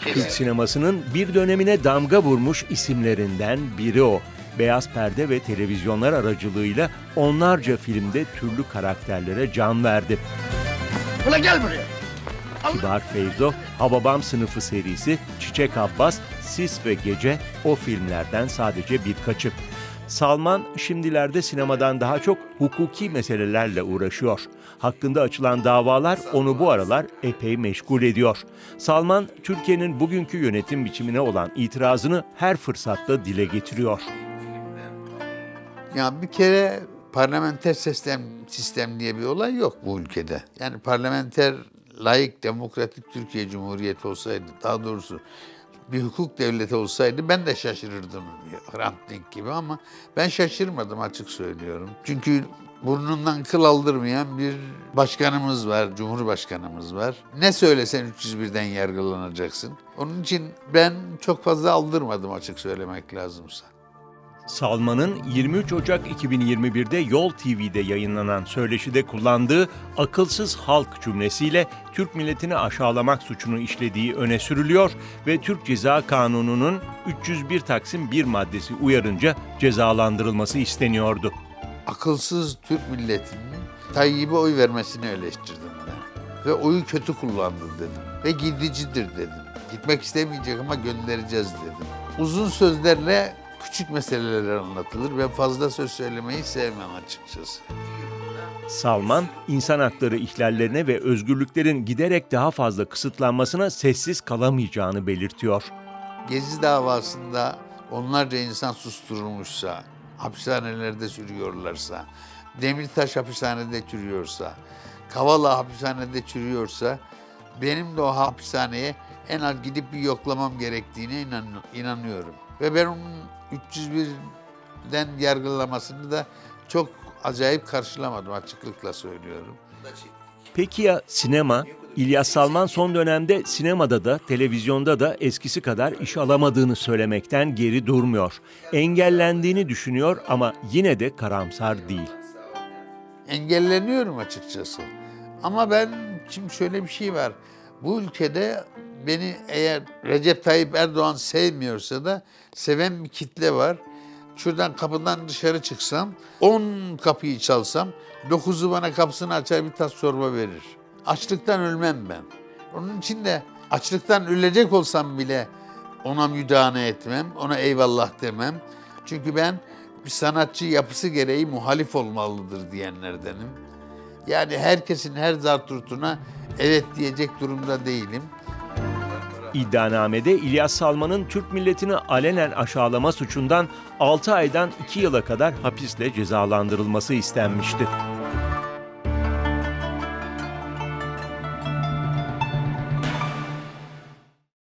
Türk sinemasının bir dönemine damga vurmuş isimlerinden biri o. Beyaz perde ve televizyonlar aracılığıyla onlarca filmde türlü karakterlere can verdi. Ulan gel buraya. Kibar Feyzo, Hababam sınıfı serisi, Çiçek Abbas, Sis ve Gece o filmlerden sadece birkaçı. Salman şimdilerde sinemadan daha çok hukuki meselelerle uğraşıyor. Hakkında açılan davalar onu bu aralar epey meşgul ediyor. Salman, Türkiye'nin bugünkü yönetim biçimine olan itirazını her fırsatta dile getiriyor. Ya bir kere parlamenter sistem sistem diye bir olay yok bu ülkede. Yani parlamenter, layık, demokratik Türkiye Cumhuriyeti olsaydı, daha doğrusu bir hukuk devleti olsaydı ben de şaşırırdım Hrant Dink gibi ama ben şaşırmadım açık söylüyorum. Çünkü burnundan kıl aldırmayan bir başkanımız var, cumhurbaşkanımız var. Ne söylesen 301'den yargılanacaksın. Onun için ben çok fazla aldırmadım açık söylemek lazımsa. Salman'ın 23 Ocak 2021'de Yol TV'de yayınlanan söyleşide kullandığı akılsız halk cümlesiyle Türk milletini aşağılamak suçunu işlediği öne sürülüyor ve Türk Ceza Kanunu'nun 301 Taksim 1 maddesi uyarınca cezalandırılması isteniyordu. akılsız Türk milletinin Tayyip'e oy vermesini eleştirdim ben. Ve oyu kötü kullandı dedim. Ve gidicidir dedim. Gitmek istemeyecek ama göndereceğiz dedim. Uzun sözlerle küçük meseleler anlatılır. Ben fazla söz söylemeyi sevmem açıkçası. Salman, insan hakları ihlallerine ve özgürlüklerin giderek daha fazla kısıtlanmasına sessiz kalamayacağını belirtiyor. Gezi davasında onlarca insan susturulmuşsa, hapishanelerde sürüyorlarsa, Demirtaş hapishanede çürüyorsa, Kavala hapishanede çürüyorsa, benim de o hapishaneye en az gidip bir yoklamam gerektiğine inan, inanıyorum. Ve ben onun 301'den yargılamasını da çok acayip karşılamadım açıklıkla söylüyorum. Peki ya sinema? İlyas Salman son dönemde sinemada da televizyonda da eskisi kadar iş alamadığını söylemekten geri durmuyor. Engellendiğini düşünüyor ama yine de karamsar değil. engelleniyorum açıkçası. Ama ben şimdi şöyle bir şey var. Bu ülkede beni eğer Recep Tayyip Erdoğan sevmiyorsa da seven bir kitle var. Şuradan kapıdan dışarı çıksam, 10 kapıyı çalsam, 9'u bana kapısını açar bir tas çorba verir. Açlıktan ölmem ben. Onun için de açlıktan ölecek olsam bile ona müdahale etmem, ona eyvallah demem. Çünkü ben bir sanatçı yapısı gereği muhalif olmalıdır diyenlerdenim. Yani herkesin her zarturtuna evet diyecek durumda değilim. İddianamede İlyas Salman'ın Türk milletini alenen aşağılama suçundan 6 aydan 2 yıla kadar hapisle cezalandırılması istenmişti.